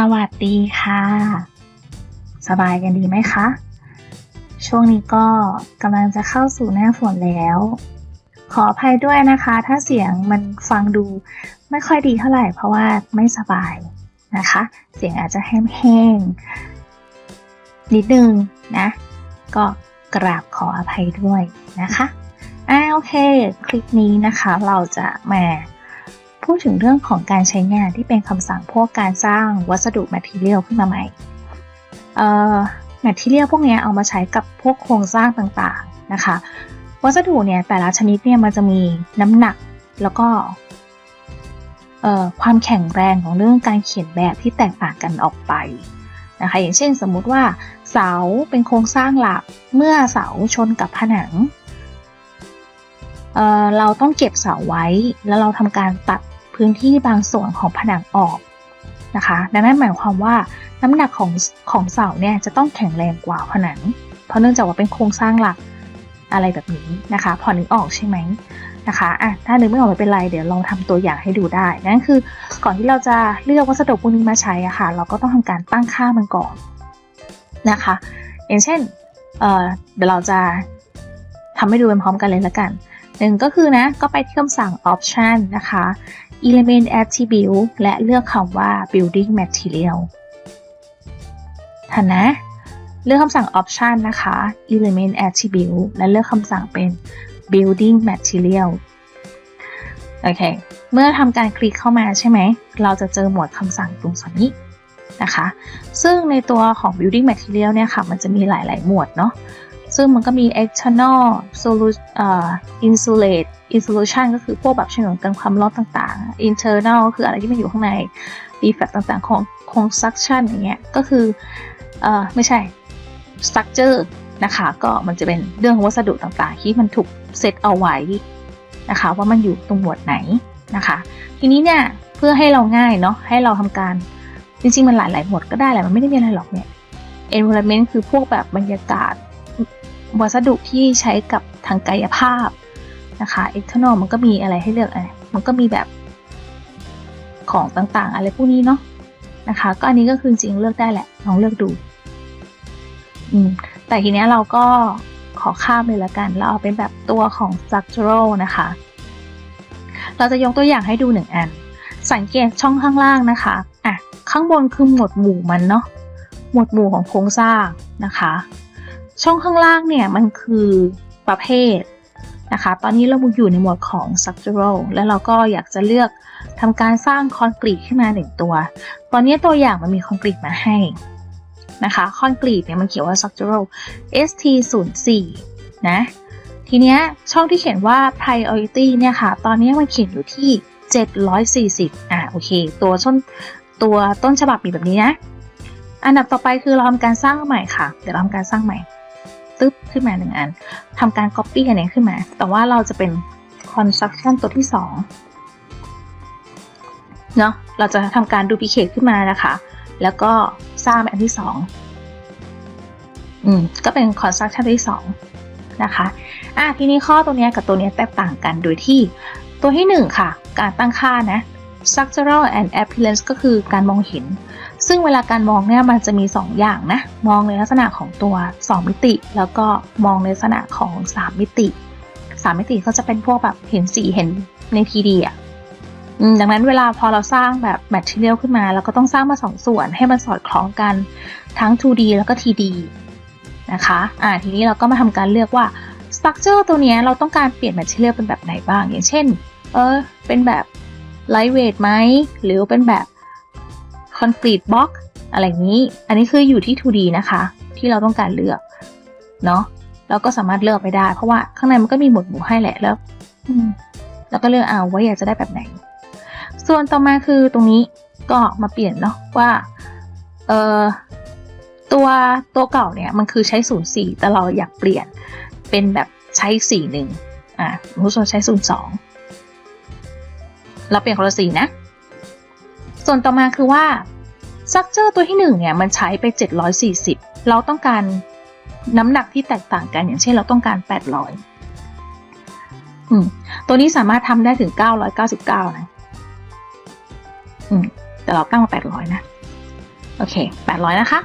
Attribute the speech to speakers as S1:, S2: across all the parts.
S1: สวัสดีค่ะ สบายกันดีไหมคะ ช่วงนี้ก็กำลังจะเข้าสู่หน้าฝนแล้ว ขออภัยด้วยนะคะ ถ้าเสียงมันฟังดูไม่ค่อยดีเท่าไหร่ เพราะว่าไม่สบายนะคะ เสียงอาจจะแห้งๆนิดนึงนะ ก็กราบขออภัยด้วยนะคะอ่าโอเค คลิปนี้นะคะเราจะมา พูดถึงเรื่องของการใช้งานที่เป็นคำสั่งพวกการสร้างวัสดุ material ขึ้นมาใหม่ เอ่อ material พวกนี้เอามาใช้กับพวกโครงสร้างต่างๆนะคะ วัสดุเนี่ยแต่ละชนิดเนี่ยมันจะมีน้ำหนักแล้วก็เอ่อความแข็งแรงของเรื่องการเขียนแบบที่แตกต่างกันออกไปนะคะอย่างเช่นสมมุติว่าเสาเป็นโครงสร้างหลักเมื่อเสาชนกับผนังเอ่อเราต้องเก็บเสาไว้แล้วเราทำการตัด พื้นที่บางส่วนของผนังออกนะคะดังนั้นหมายความว่าน้ำหนักของของเสาเนี่ยจะต้องแข็งแรงกว่าผนัง เพราะเนื่องจากว่าเป็นโครงสร้างหลักอะไรแบบนี้นะคะ พอนึกออกใช่ไหมนะคะอะถ้านึกไม่ออกไม่เป็นไร เดี๋ยวลองทำตัวอย่างให้ดูได้ นั่นคือก่อนที่เราจะเลือกวัสดุพวกนี้มาใช้อะค่ะ เราก็ต้องทำการตั้งค่ามันก่อนนะคะ อย่างเช่นเเดี๋ยวเราจะทำให้ดูเป็นพร้อมกันเลยละกันหนึ่งก็คือนะ ก็ไปที่คำสั่ง option นะคะ element attribute และเลือกคำว่า building material ทันนะ เลือกคำสั่ง option นะคะ element attribute และเลือกคำสั่งเป็น building material โอเค เมื่อทำการคลิกเข้ามาใช่ไหม เราจะเจอหมวดคำสั่งตรงส่วนนี้นะคะ ซึ่งในตัวของ building material เนี่ยค่ะ มันจะมีหลาย ๆ หมวดเนาะ ซึ่งมันก็มี external solu- insulate insulation ก็คือพวกแบบฉนวนกันความร้อนต่างๆ internal ก็คืออะไรที่มันอยู่ข้างใน defect ต่างๆ ของ construction อย่างเงี้ย ก็คือเออไม่ใช่ structure นะคะ ก็มันจะเป็นเรื่องของวัสดุต่างๆ ที่มันถูกเซตเอาไว้นะคะ ว่ามันอยู่ตรงหมวดไหนนะคะ ทีนี้เนี่ยเพื่อให้เราง่ายเนาะ ให้เราทำการ จริงๆ มันหลายๆหมวดก็ได้แหละ มันไม่ได้มีอะไรหรอกเนี่ย environment คือพวกแบบบรรยากาศ วัสดุที่ใช้กับทางกายภาพนะคะ external มันก็มีอะไรให้เลือกอะไรมันก็มีแบบของต่างๆ อะไรพวกนี้เนาะนะคะ ก็อันนี้ก็คือจริงเลือกได้แหละลองเลือกดูอืมแต่ทีเนี้ยเราก็ขอข้ามเลยละกัน เราเอาเป็นแบบตัวของ structural นะคะ เราจะยกตัวอย่างให้ดูหนึ่งอัน สังเกตช่องข้างล่างนะคะอะข้างบนคือหมวดหมู่มันเนาะหมวดหมู่ของโครงสร้างนะคะ ช่องข้างล่างเนี่ยมันคือประเภทนะคะ ตอนนี้เราอยู่ในหมวดของ structural แล้วเราก็อยากจะเลือกทำการสร้างคอนกรีตขึ้นมาหนึ่งตัว ตอนนี้ตัวอย่างมันมีคอนกรีตมาให้นะคะ คอนกรีตเนี่ยมันเขียนว่า structural ST 0 4นะ ทีเนี้ยช่องที่เขียนว่า priority เนี่ยค่ะ ตอนนี้มันเขียนอยู่ที่ 740 อะโอเค ตัวต้นตัวต้นฉบับมีแบบนี้นะ อันดับต่อไปคือเราทำการสร้างใหม่ค่ะ เดี๋ยวเราทำการสร้างใหม่ ตึ๊บขึ้นมาหนึ่งอันทำการ copy อันนี้ขึ้นมา แต่ว่าเราจะเป็น construction ตัวที่สองเนาะเราจะทำการ duplicate ขึ้นมานะคะ แล้วก็สร้างเป็นอันที่สองอืม ก็เป็น construction ตัวที่สองนะคะ อะทีนี้ข้อตัวเนี้ยกับตัวเนี้ยแตกต่างกันโดยที่ตัวที่หนึ่งค่ะ การตั้งค่านะ structural and appearance ก็คือการมองเห็น ซึ่งเวลาการมองเนี่ยมันจะมี 2 อย่างนะ มองในลักษณะของตัว 2 มิติ แล้วก็มองในลักษณะของ 3 มิติ 3 มิติก็จะเป็นพวกแบบเห็นสีเห็นใน 3D อะดังนั้นเวลาพอเราสร้างแบบ material ขึ้นมาเราก็ต้องสร้างมา 2 ส่วนให้มันสอดคล้องกันทั้ง 2D แล้วก็ 3D นะคะอ่าทีนี้เราก็มาทำการเลือกว่า structure ตัวเนี้ยเราต้องการเปลี่ยน material เป็นแบบไหนบ้าง อย่างเช่น เออเป็นแบบ lightweight ไหมหรือเป็นแบบ concrete block อะไรนี้ อันนี้คืออยู่ที่ 2D นะคะ ที่เราต้องการเลือกเนาะเราก็สามารถเลือกไปได้ เพราะว่าข้างในมันก็มีหมวดหมู่ให้แหละแล้วอืมแล้วก็เลือกเอาว่าอยากจะได้แบบไหน ส่วนต่อมาคือตรงนี้ก็มาเปลี่ยนเนาะว่าเออตัวตัวเก่าเนี่ยมันคือใช้ศูนย์สี่แต่เราอยากเปลี่ยนเป็นแบบใช้สี่หนึ่งอะผู้ชมใช้ศูนย์สองเราเปลี่ยนคนละสีนะ ส่วนต่อมาคือว่า structure ตัวที่หนึ่งเนี่ยมันใช้ไป 740 เราต้องการน้ำหนักที่แตกต่างกันอย่างเช่นเราต้องการ 800อืมตัวนี้สามารถทำได้ถึง 999 นะอืมแต่เราตั้งมา 800 นะ โอเค 800 นะคะ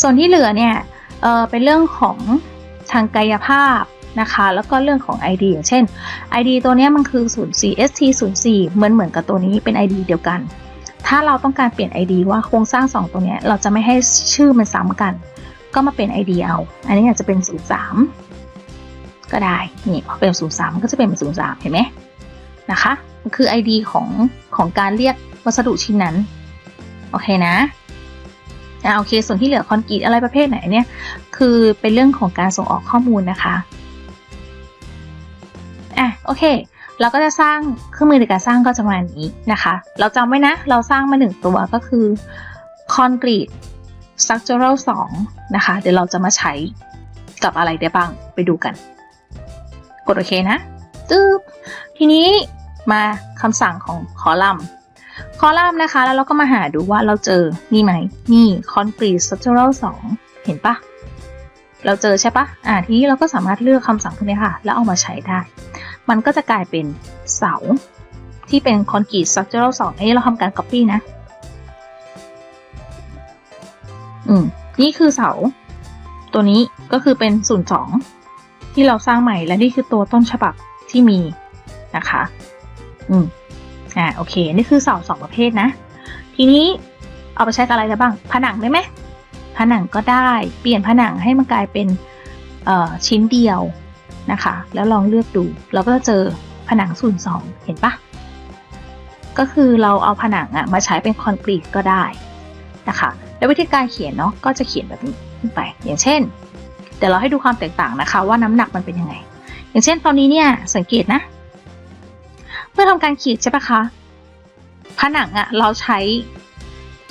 S1: ส่วนที่เหลือเนี่ยเออเป็นเรื่องของทางกายภาพ นะคะ แล้วก็เรื่องของ ID อย่างเช่น ID ตัวนี้มันคือ 04 ST 04เหมือนเหมือนกับตัวนี้เป็น ID เดียวกัน ถ้าเราต้องการเปลี่ยน ID ว่าโครงสร้าง 2 ตัวนี้เราจะไม่ให้ชื่อมันซ้ำกัน ก็มาเป็น ID เอา อันนี้อาจจะเป็น 03 ก็ได้ นี่พอเป็น 03 มันก็จะเป็น 03 เห็นไหมนะคะมันคือ ID ของของการเรียกวัสดุชิ้นนั้น โอเคนะอ่าโอเค ส่วนที่เหลือคอนกรีตอะไรประเภทไหนเนี่ย คือเป็นเรื่องของการส่งออกข้อมูลนะคะ อะโอเค เราก็จะสร้างเครื่องมือในการสร้างก็จะประมาณนี้นะคะ เราจำไว้นะ เราสร้างมาหนึ่งตัวก็คือคอนกรีต structural 2 นะคะ เดี๋ยวเราจะมาใช้กับอะไรได้บ้างไปดูกัน กดโอเคนะตึ๊บทีนี้มาคำสั่งของคอลัมน์คอลัมน์นะคะ แล้วเราก็มาหาดูว่าเราเจอนี่ไหมนี่ concrete structural 2 เห็นปะ เราเจอใช่ปะอ่าทีนี้เราก็สามารถเลือกคำสั่งพวกนี้ค่ะ แล้วเอามาใช้ได้ มันก็จะกลายเป็นเสา ที่เป็น concrete structural 2อันนี้เราทำการ copy นะ อืม นี่คือเสา ตัวนี้ก็คือเป็น02ที่เราสร้างใหม่และนี่คือตัวต้นฉบับที่มีนะคะ อืม อ่า โอเค นี่คือเสาสองประเภทนะ ทีนี้เอาไปใช้กับอะไรได้บ้าง ผนังได้ไหม ผนังก็ได้ เปลี่ยนผนังให้มันกลายเป็นชิ้นเดียวนะคะ แล้วลองเลือกดู เราก็จะเจอผนังส่วนสองเห็นปะก็คือเราเอาผนังอะมาใช้เป็นคอนกรีตก็ได้นะคะ แล้ววิธีการเขียนเนาะก็จะเขียนแบบนี้ขึ้นไป อย่างเช่น เดี๋ยวเราให้ดูความแตกต่างนะคะ ว่าน้ำหนักมันเป็นยังไง อย่างเช่น ตอนนี้เนี่ยสังเกตนะเพื่อทำการขีดใช่ปะคะ ผนังอะเราใช้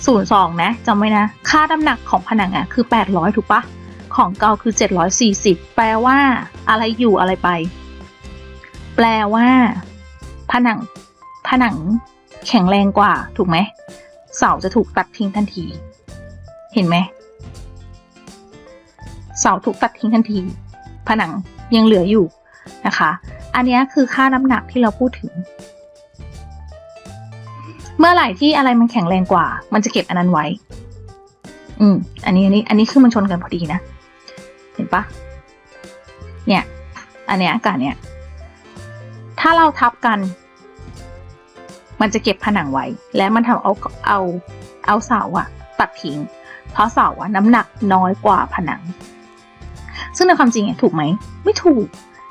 S1: ศูนย์สองนะจำไว้นะ ค่าน้ำหนักของผนังอะคือ 800 ถูกปะของเก่าคือ 740 แปลว่า อะไรอยู่อะไรไป แปลว่า ผนัง ผนังแข็งแรงกว่า ถูกไหม เสาจะถูกตัดทิ้งทันที เห็นไหม เสาถูกตัดทิ้งทันที ผนังยังเหลืออยู่นะคะ อันนี้คือค่าน้ำหนักที่เราพูดถึง เมื่อไหร่ที่อะไรมันแข็งแรงกว่า มันจะเก็บอันนั้นไว้ อืม อันนี้อันนี้ อันนี้คือมันชนกันพอดีนะ เห็นปะเนี่ย อันเนี้ยกับเนี้ย ถ้าเราทับกัน มันจะเก็บผนังไว้ และมันทำเอาเอาเอาเสาอะตัดทิ้ง เพราะเสาอะน้ำหนักน้อยกว่าผนัง ซึ่งในความจริงอะถูกไหม ไม่ถูก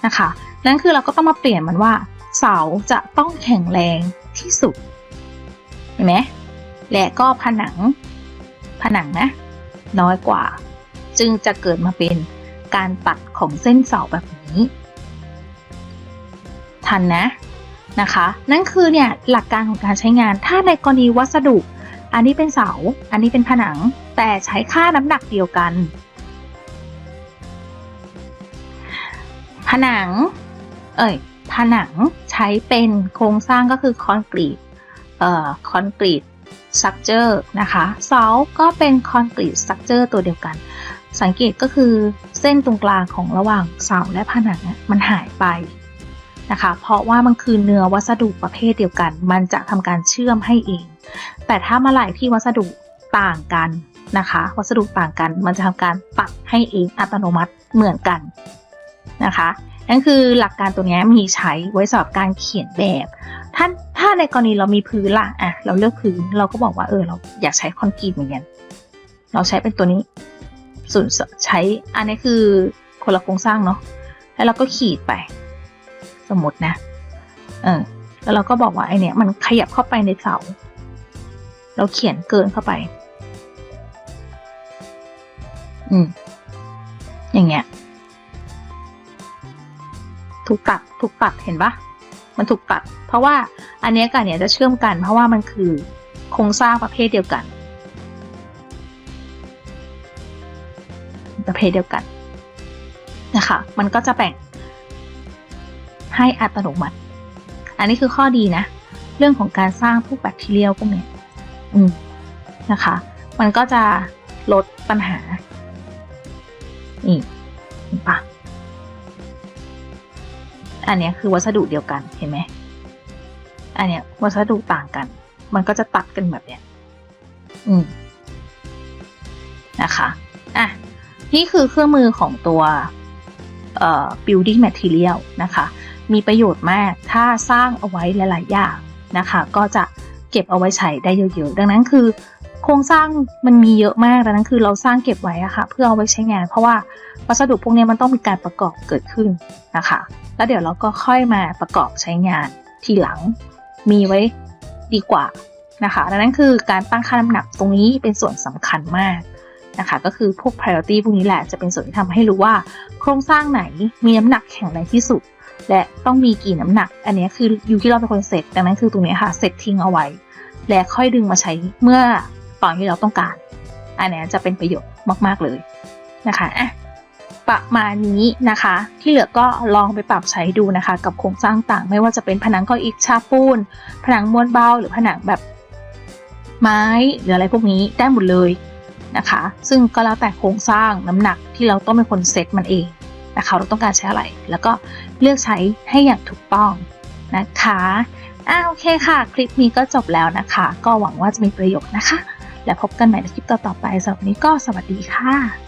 S1: นะคะ นั่นคือเราก็ต้องมาเปลี่ยนมันว่า เสาจะต้องแข็งแรงที่สุด ห็นไหมและก็ผนัง ผนังนะ น้อยกว่า จึงจะเกิดมาเป็นการตัดของเส้นเสาแบบนี้ ทันนะนะคะ นั่นคือเนี่ยหลักการของการใช้งานถ้าในกรณีวัสดุ อันนี้เป็นเสา อันนี้เป็นผนัง แต่ใช้ค่าน้ำหนักเดียวกัน ผนัง เอ่ยผนังใช้เป็นโครงสร้างก็คือคอนกรีต คอนกรีตสตรัคเจอร์นะคะเสาก็เป็นคอนกรีตสตรัคเจอร์ตัวเดียวกัน สังเกตก็คือเส้นตรงกลางของระหว่างเสาและผนังมันหายไปนะคะ เพราะว่ามันคือเนื้อวัสดุประเภทเดียวกัน มันจะทำการเชื่อมให้เอง แต่ถ้าเมื่อไหร่ที่วัสดุต่างกันนะคะ วัสดุต่างกัน มันจะทำการตัดให้เองอัตโนมัติเหมือนกันนะคะนั่นคือหลักการตัวนี้มีใช้ไว้สำหรับการเขียนแบบถ้าน ถ้าในกรณีเรามีพื้นล่ะอะ เราเลือกพื้นเราก็บอกว่าเออเราอยากใช้คอนกรีตเหมือนกัน เราใช้เป็นตัวนี้ส่วนใช้อันนี้คือคนละโครงสร้างเนาะแล้วเราก็ขีดไป สมมตินะ เออแล้วเราก็บอกว่าไอเนี้ยมันขยับเข้าไปในเสา เราเขียนเกินเข้าไป อืม อย่างเงี้ย ถูกตัด ถูกตัด เห็นปะ มันถูกตัด เพราะว่าอันนี้กับเนี้ยจะเชื่อมกัน เพราะว่ามันคือโครงสร้างประเภทเดียวกัน ประเภทเดียวกันนะคะมันก็จะแบ่งให้อัตโนมัติ อันนี้คือข้อดีนะ เรื่องของการสร้างพวกแบคทีเรียพวกเนี้ยอืมนะคะ มันก็จะลดปัญหา นี่เห็นปะ อันนี้คือวัสดุเดียวกันเห็นไหมอันเนี้ยวัสดุต่างกัน มันก็จะตัดกันแบบเนี้ยอืมนะคะอะนี่คือเครื่องมือของตัวเอ่อ building material นะคะ มีประโยชน์มากถ้าสร้างเอาไว้หลาย ๆ อย่างนะคะ ก็จะเก็บเอาไว้ใช้ได้เยอะ ๆ ดังนั้นคือ ครงสร้างมันมีเยอะมากดังนั้นคือเราสร้างเก็บไว้อะค่ะ เพื่อเอาไว้ใช้งาน เพราะว่าวัสดุพวกนี้มันต้องมีการประกอบเกิดขึ้นนะคะ แล้วเดี๋ยวเราก็ค่อยมาประกอบใช้งานทีหลังมีไว้ดีกว่านะคะดังนั้นคือการตั้งค่าน้ำหนักตรงนี้เป็นส่วนสำคัญมากนะคะ ก็คือพวก priority พวกนี้แหละจะเป็นส่วนที่ทำให้รู้ว่า โครงสร้างไหนมีน้ำหนักแข็งแรงที่สุด และต้องมีกี่น้ำหนัก อันนี้คืออยู่ที่เราเป็นคนเซตดังนั้นคือตรงนี้ค่ะเซตทิ้งเอาไว้ และค่อยดึงมาใช้เมื่อ ตอนที่เราต้องการ อันนี้จะเป็นประโยชน์มาก ๆ เลยนะคะอะประมาณนี้นะคะ ที่เหลือก็ลองไปปรับใช้ดูนะคะ กับโครงสร้างต่างไม่ว่าจะเป็นผนังก้อนอิฐชาปูน ผนังม้วนเบาหรือผนังแบบไม้หรืออะไรพวกนี้ได้หมดเลยนะคะ ซึ่งก็แล้วแต่โครงสร้างน้ำหนักที่เราต้องเป็นคนเซตมันเองนะคะเราต้องการใช้อะไร แล้วก็เลือกใช้ให้อย่างถูกต้องนะคะอ่าโอเคค่ะ คลิปนี้ก็จบแล้วนะคะ ก็หวังว่าจะมีประโยชน์นะคะ และพบกันใหม่ในคลิปต่อๆไปสำหรับวันนี้ก็สวัสดีค่ะ